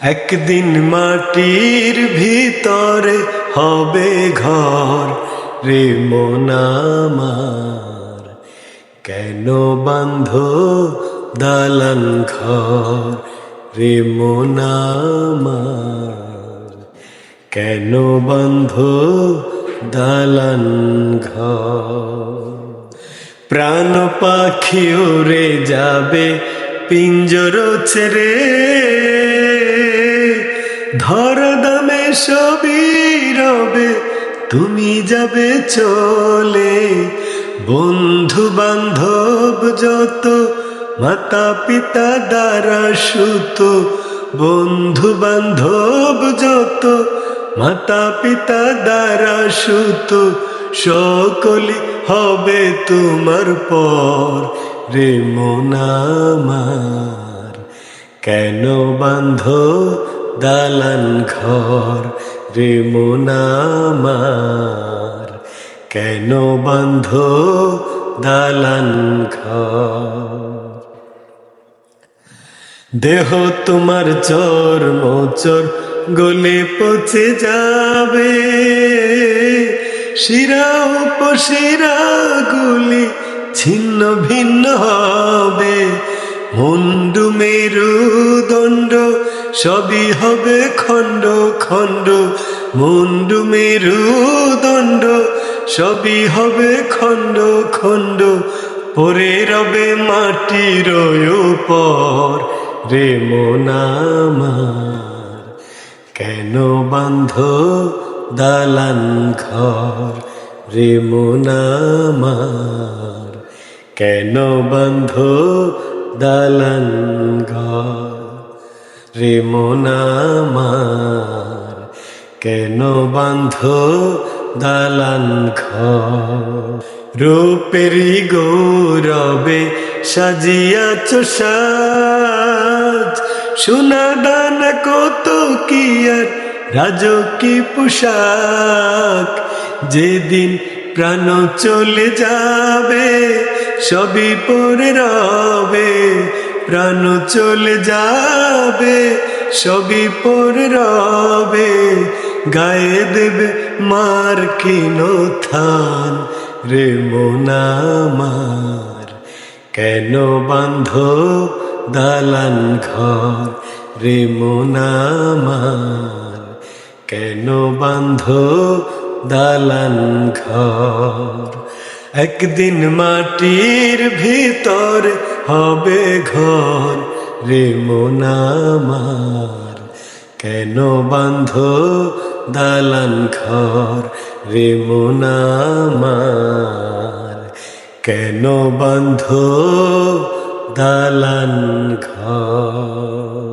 একদিন মাটির ভিতরে হবে ঘর রে মোনামার কেন বান্ধ দালান ঘর রে মোনামার কেন বন্ধ দালান ঘর? প্রাণ পাখি উড়ে যাবে, পিঞ্জর ছেড়ে ধর দামে রবে, তুমি যাবে চলে। বন্ধু বান্ধব যত মাতা পিতা দ্বারা সুত। বন্ধু বান্ধব যত মাতা পিতা দ্বারা সুত। সকলি হবে তোমার পর, রে মোনামার কেন বান্ধ দালান ঘর রে মোনামার কেন বান্ধ দালান ঘর? দেহ তোমার চর, মোচর গলে পচে যাবে। শিরা উপশিরা গুলি ছিন্ন ভিন্ন হবে। মুন্ডু মেরু দণ্ড সবই হবে খণ্ড খণ্ড, মুন্ডু, মেরু, দণ্ড। সবই হবে খণ্ড খণ্ড, পরে রবে মাটির পর রে মোনামার কেন বান্ধ দালান ঘর? রে মোনামার কেন বান্ধ দালান ঘর? রে মোনামার কেন বান্ধ দালান ঘর? গৌরবে সাজিয়াছ সাজ। সোনা দানা কত কি আর রাজকি পোশাক? যেদিন প্রাণ চলে যাবে, সবই পরে রবে। প্রাণ চলে যাবে, সবই পরে রবে গায়ে দেবে মার কিনো থান রে মোনামার কেন বান্ধ দালান ঘর রে মোনামার কেন বান্ধ দালান ঘর? একদিন মাটির ভিতর হবে ঘর রে মোনামার কেন বান্ধ দালান ঘর রে মোনামার কেন বান্ধ দালান ঘর?